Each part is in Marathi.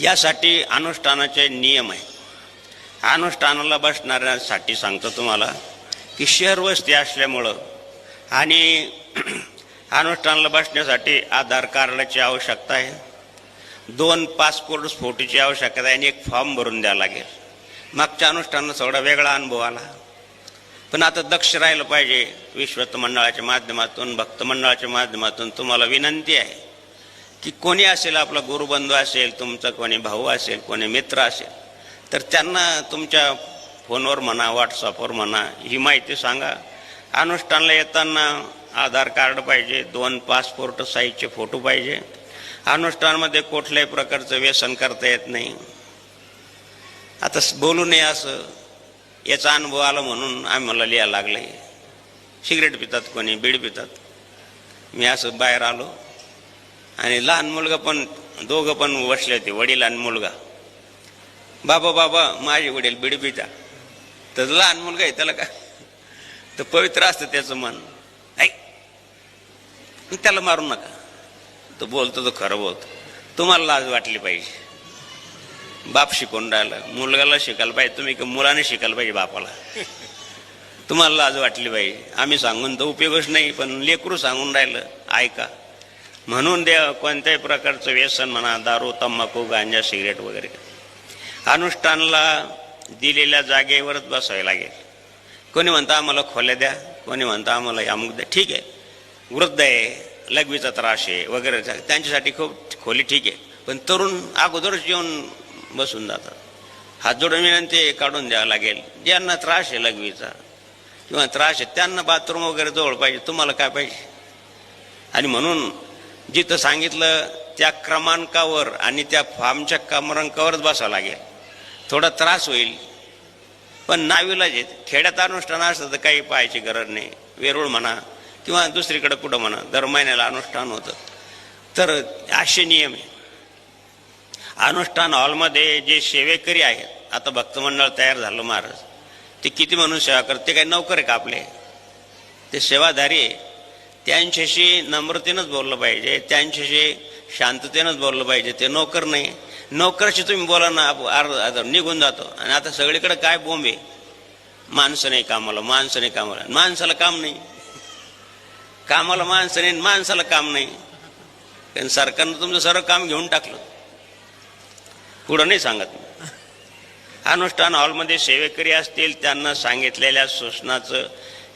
यासाठी अनुष्ठानाचे नियम आहे अनुष्ठानाला बसणाऱ्यांसाठी सांगतो तुम्हाला की शहरवस्ती असल्यामुळं आणि अनुष्ठानाला बसण्यासाठी आधार कार्डाची आवश्यकता आहे. दोन पासपोर्ट फोटोची आवश्यकता आहे आणि एक फॉर्म भरून द्यावा लागेल. मागच्या अनुष्ठानाला थोडा वेगळा अनुभव आला. पण आता दक्ष राहिलं पाहिजे. विश्वत मंडळाच्या माध्यमातून भक्त मंडळाच्या माध्यमातून तुम्हाला विनंती आहे. की कोणी असेल आपला गुरुबंधू असेल तुमचा कोणी भाऊ असेल कोणी मित्र असेल तर त्यांना तुमच्या फोनवर म्हणा व्हॉट्सअपवर म्हणा ही माहिती सांगा. अनुष्ठानला येताना आधार कार्ड पाहिजे दोन पासपोर्ट साईजचे फोटो पाहिजे. अनुष्ठानमध्ये कुठल्याही प्रकारचं व्यसन करता येत नाही. आता बोलू नये असं याचा अनुभव आला म्हणून आम्हाला लिहायला लागले. सिगरेट पितात कोणी बीड पितात. मी असं बाहेर आलो. आणि लहान मुलगा पण दोघं पण बसले होते वडील आणि मुलगा. बाबा बाबा माझे वडील बीड पिता तर लहान मुलगा आहे त्याला का? तर पवित्र असतं त्याचं मन. ऐक त्याला मारू नका. तो बोलतो तो खरं बोलतो. तुम्हाला लाज वाटली पाहिजे. बाप शिकवून राहिला. मुलगाला शिकायला पाहिजे. तुम्ही का मुलाने शिकायला पाहिजे बापाला? तुम्हाला लाज वाटली पाहिजे. आम्ही सांगून तर उपयोगच नाही पण लेकरू सांगून राहिलं ऐका म्हणून द्या कोणत्याही प्रकारचं व्यसन म्हणा दारू तंबाखू गांजा सिगरेट वगैरे. अनुष्ठानला दिलेल्या जागेवरच बसावे लागेल. कोणी म्हणतं आम्हाला खोल्या द्या. कोणी म्हणतं आम्हाला अमुक द्या. ठीक आहे. वृद्ध आहे लघवीचा त्रास आहे वगैरे. त्यांच्यासाठी खूप खोली ठीक आहे. पण तरुण अगोदरच येऊन बसून जातात. हात जोडून विनंती काढून द्यावं लागेल. ज्यांना त्रास आहे लघवीचा किंवा त्रास आहे त्यांना बाथरूम वगैरे जवळ पाहिजे. तुम्हाला काय पाहिजे? आणि म्हणून जिथं सांगितलं त्या क्रमांकावर आणि त्या फॉर्मच्या क्रमांकावरच बसावं लागेल. थोडा त्रास होईल पण नाविलाज आहेत खेड्यात अनुष्ठान असतं तर काही पाहायची गरज नाही. वेरूळ म्हणा किंवा दुसरीकडे कुठं म्हणा दर महिन्याला अनुष्ठान होतं. तर असे नियम आहे अनुष्ठान हॉलमध्ये जे सेवेकरी आहेत आता भक्तमंडळ तयार झालं महाराज ते किती म्हणून सेवा करते काही नोकर आहे का आपले ते सेवाधारी आहे. त्यांच्याशी नम्रतेनंच बोललं पाहिजे त्यांच्याशी शांततेनंच बोललं पाहिजे ते नोकर नाही. नोकरशी तुम्ही बोला ना आप- निघून जातो. आणि आता सगळीकडे काय बोंब आहे? माणसं नाही कामाला माणसं नाही कामाला. माणसाला काम नाही. कामाला माणसं नाही माणसाला काम नाही. कारण सरकारनं तुमचं सर्व काम घेऊन टाकलं. पुढं नाही सांगत अनुष्ठान हॉलमध्ये सेवेकरी असतील त्यांना सांगितलेल्या सूचनाचं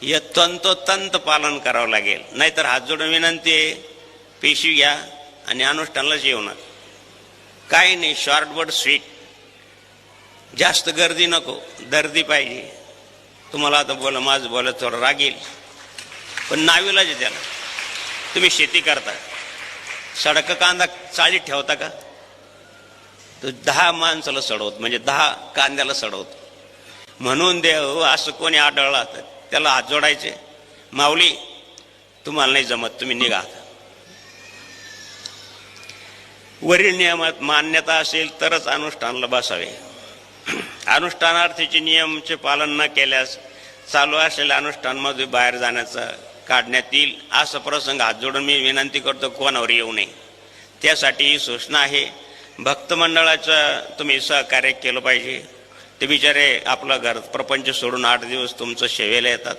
हे तंतोतंत पालन करावं लागेल. नाहीतर हात जोडून विनंती आहे पेशी घ्या आणि अनुष्ठानला येऊ काही नाही शॉर्टबर्ड स्वीट जास्त गर्दी नको दर्दी पाहिजे. तुम्हाला आता बोला माझं बोला थोडं रागेल पण नावीलाच आहे त्याला. तुम्ही शेती करता. सडक कांदा चाळीत ठेवता का? तो दहा माणसाला सडवत म्हणजे दहा कांद्याला सडवत. म्हणून देव असं कोणी आढळला तर. त्याला हात जोडायचे. माऊली तुम्हाला नाही जमत तुम्ही निघा. वरील नियमात मान्यता असेल तरच अनुष्ठानला बसावे. अनुष्ठानार्थीचे नियमचे पालन न केल्यास चालू असलेल्या अनुष्ठानमध्ये बाहेर जाण्याचा काढण्यात येईल. असा प्रसंग हात जोडून मी विनंती करतो कोणावर येऊ नये. त्यासाठी ही सूचना आहे. भक्तमंडळाचं तुम्ही सहकार्य केलं पाहिजे. ते बिचारे आपलं घर प्रपंच सोडून आठ दिवस तुमचं शेवेला येतात.